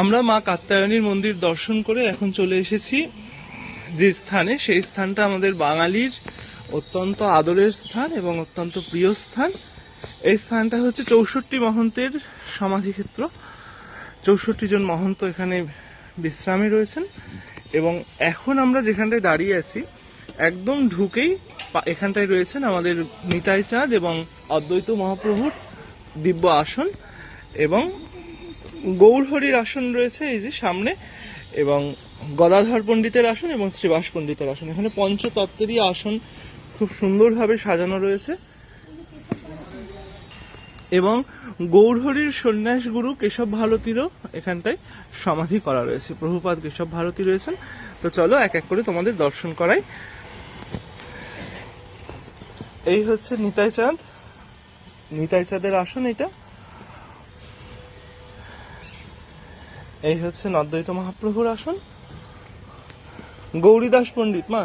আমরা মা কাত্যায়নীর মন্দির দর্শন করে এখন চলে এসেছি যে স্থানে। সেই স্থানটা আমাদের বাঙালির অত্যন্ত আদরের স্থান এবং অত্যন্ত প্রিয় স্থান। এই স্থানটা হচ্ছে চৌষট্টি মহন্তের সমাধিক্ষেত্র। চৌষট্টি জন মহন্ত এখানে বিশ্রামে রয়েছেন এবং এখন আমরা যেখানটায় দাঁড়িয়ে আছি, একদম ঢুকেই এখানটায় রয়েছেন আমাদের নিতাই চাঁদ এবং অদ্বৈত মহাপ্রভুর দিব্য আসন এবং গৌরহরির আসন রয়েছে এই যে সামনে, এবং গদাধর পণ্ডিতের আসন এবং শ্রীবাস পণ্ডিতের আসন। এখানে পঞ্চতত্ত্বেরই আসন খুব সুন্দরভাবে সাজানো রয়েছে। এবং গৌরহরির সন্ন্যাস গুরু কেশব ভারতীরও এখানটায় সমাধি করা রয়েছে। প্রভুপাদ কেশব ভারতী রয়েছেন। তো চলো এক এক করে তোমাদের দর্শন করাই। এই হচ্ছে নিতাই চাঁদ। নিতাই চাঁদের আসন এটা। এই হচ্ছে নদ্বৈত মহাপ্রভুর আসন। গৌরীদাস পণ্ডিত, মা।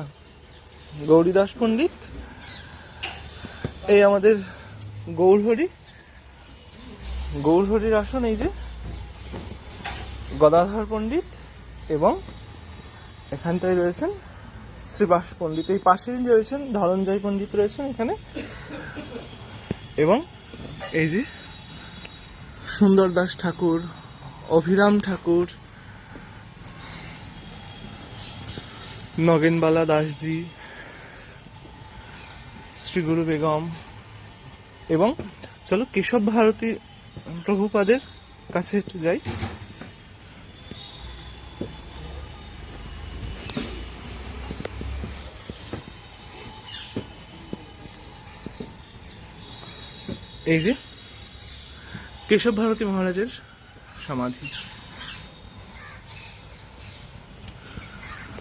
গৌরীদাস পণ্ডিত। এই আমাদের গৌরহরি। গৌরহরির আসন এই যে, গদাধর পণ্ডিত এবং এখানটায় রয়েছেন শ্রীবাস পণ্ডিত। এই পাশেই রয়েছেন ধনঞ্জয় পণ্ডিত রয়েছেন এখানে। এবং এই যে সুন্দরদাস ঠাকুর অভিরাম ঠাকুর, নগেনবালা দাসজি শ্রী গুরু বেগম এবং চলো কেশব ভারতী প্রভুপাদের কাছে একটু যাই। এই যে কেশব ভারতী মহারাজের সমাধি।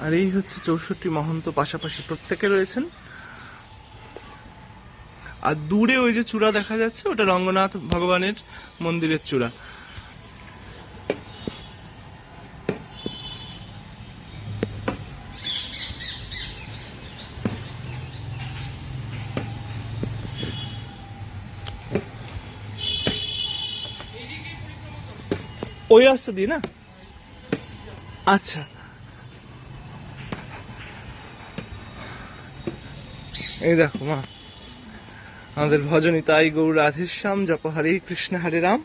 আর এই হচ্ছে চৌষট্টি মহন্ত পাশাপাশি প্রত্যেকে রয়েছেন। আর দূরে ওই যে চূড়া দেখা যাচ্ছে, ওটা রঙ্গনাথ ভগবানের মন্দিরের চূড়া। ওই রাস্তা দিয়ে না? আচ্ছা। এই দেখো, মা। আমাদের ভজনী তাই গৌর রাধেশ্যাম, জপ হরে কৃষ্ণ, হরে রাম।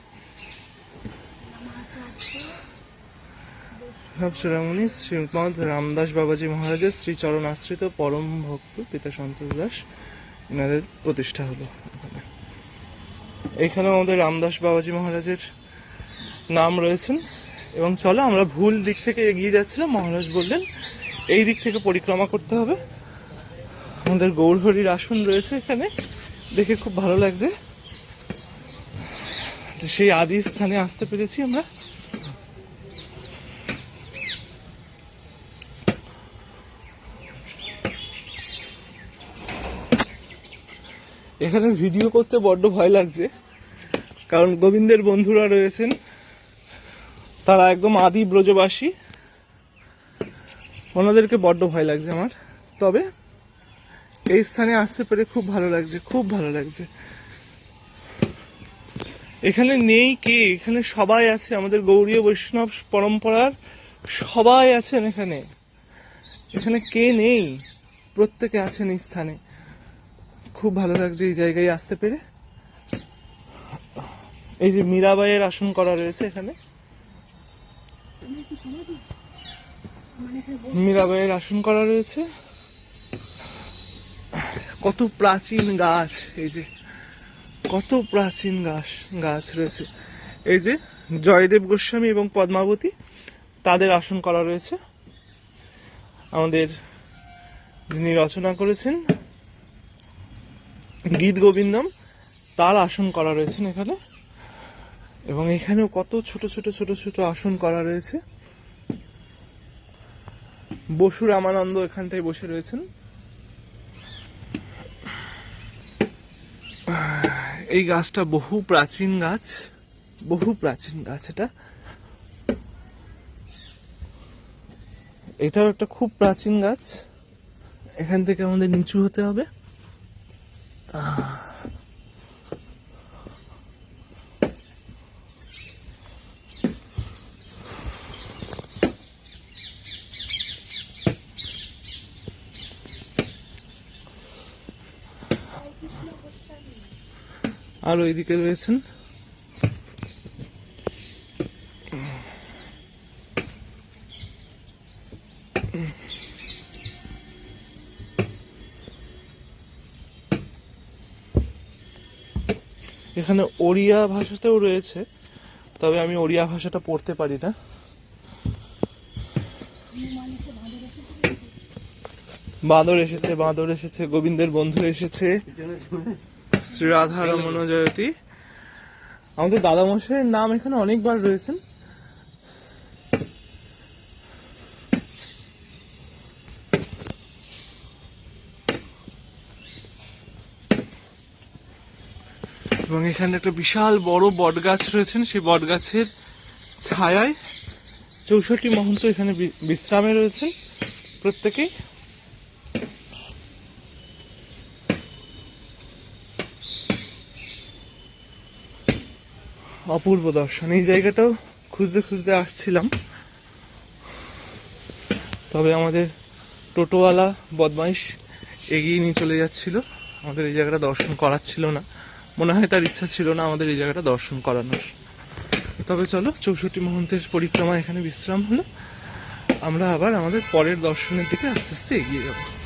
চূড়ামণি শ্রীমদ রামদাস বাবাজি মহারাজের শ্রী চরণ আশ্রিত পরম ভক্ত পিতা সন্তোষ দাস, এনাদের প্রতিষ্ঠা হলো। এখানে আমাদের রামদাস বাবাজি মহারাজের নাম রয়েছেন। এবং চলো আমরা ভুল দিক থেকে এগিয়ে যাচ্ছিলাম। মহারাজ বললেন, এই দিক থেকে পরিক্রমা করতে হবে। আমাদের গৌরহরির আসন রয়েছে এখানে। দেখে খুব ভালো লাগছে। সেই আদি স্থানে আসতে পেরেছি আমরা। এখানে ভিডিও করতে বড্ড ভয় লাগছে। কারণ গোবিন্দের বন্ধুরা রয়েছেন। তারা একদম আদি ব্রজবাসী। ওনাদেরকে বড্ড ভয় লাগছে আমার। তবে এই স্থানে আসতে পেরে খুব ভালো লাগছে, খুব ভালো লাগছে। এখানে নেই কে? এখানে সবাই আছে, আমাদের গৌরীয় বৈষ্ণব পরম্পরার সবাই আছেন এখানে। এখানে কে নেই? প্রত্যেকে আছেন এই স্থানে। খুব ভালো লাগছে এই জায়গায় আসতে পেরে। এই যে মীরাবাইয়ের আসন করা রয়েছে এখানে। মীরাবাইয়ের আসন করা রয়েছে। কত প্রাচীন গাছ, এই যে, কত প্রাচীন গাছ গাছ রয়েছে। এই যে, জয়দেব গোস্বামী এবং পদ্মাবতী, তাদের আসন করা রয়েছে। আমাদের যিনি রচনা করেছেন, গীত গোবিন্দম, তার আসন করা রয়েছেন এখানে। এবং এখানেও কত ছোট ছোট ছোট ছোট আসন করা রয়েছে। বসু রামানন্দ এখানটায় বসে রয়েছেন। এই গাছটা বহু প্রাচীন গাছ, বহু প্রাচীন গাছ এটা। এটাও একটা খুব প্রাচীন গাছ। এখান থেকে আমাদের নিচু হতে হবে। আর ওইদিকে রয়েছেন। এখানে ওড়িয়া ভাষাতেও রয়েছে, তবে আমি ওড়িয়া ভাষাটা পড়তে পারি না। বাঁদর এসেছে বাঁদর এসেছে, গোবিন্দের বন্ধু এসেছে। শ্রী রাধা রমন জয়তী আমাদের দাদামশাইয়ের নাম এখানে অনেকবার রয়েছেন। এবং এখানে একটা বিশাল বড় বট গাছ রয়েছেন, সেই বট গাছের ছায়ায় চৌষট্টি মহন্ত এখানে বিশ্রামে রয়েছেন প্রত্যেকেই। অপূর্ব দর্শন। এই জায়গাটাও খুঁজতে খুঁজতে আসছিলাম। তবে আমাদের টোটোওয়ালা বদমাইশ এগিয়ে নিয়ে চলে যাচ্ছিল। আমাদের এই জায়গাটা দর্শন করাচ্ছিল না। মনে হয় তার ইচ্ছা ছিল না আমাদের এই জায়গাটা দর্শন করানোর। তবে চলো, চৌষট্টি মহন্তের পরিক্রমা এখানে বিশ্রাম হলো। আমরা আবার আমাদের পরের দর্শনের দিকে আস্তে আস্তে এগিয়ে যাব।